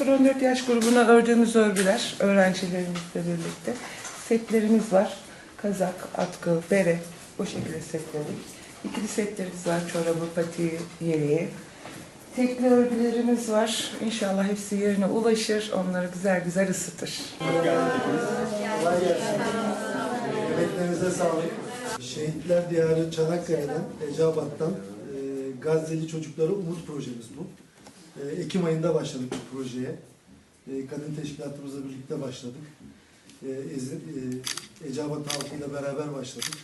0-14 yaş grubuna ördüğümüz örgüler öğrencilerimizle birlikte setlerimiz var. Kazak, atkı, bere bu şekilde setledik. İkili setlerimiz var. Çorabı, patiği, yeleği. Tekli örgülerimiz var. İnşallah hepsi yerine ulaşır. Onları güzel güzel ısıtır. Kolay gelsin. Emeklerinize sağlık. Şehitler Diyarı Çanakkale'den, Eceabat'tan e, Gazze'li çocuklara umut projemiz bu. E, Ekim ayında başladık bu projeye. E, kadın teşkilatımızla birlikte başladık. E, e, Eceabat halkıyla beraber başladık.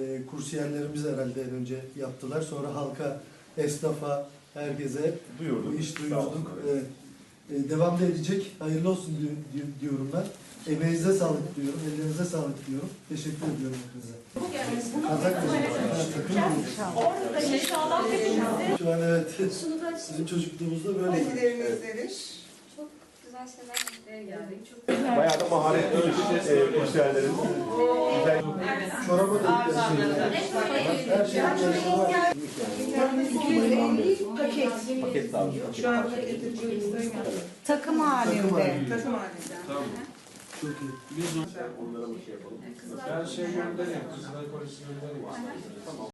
E, kursiyerlerimiz herhalde en önce yaptılar. Sonra halka, esnafa, herkese Duyurduk. bu iş duyurduk. Evet. E, devam da edecek. Hayırlı olsun di- di- diyorum ben. Emeğinize sağlık diyorum. Ellerinize sağlık diyorum. Teşekkür ediyorum hepinize. Kazak da mı? Şu an evet. Bizim çocukluğumuzda böyle. Çok güzel şeyler geldik. Çok Bayağı da maharetli e, kursiyerlerin. Güzel. Çoraba da Her şey var. Paket lazım. Şu an paketi. Takım halinde. Takım halinde. Çok iyi. Onlara bir şey yapalım. Ben şey göndereyim, Kızılay Polisi göndereyim.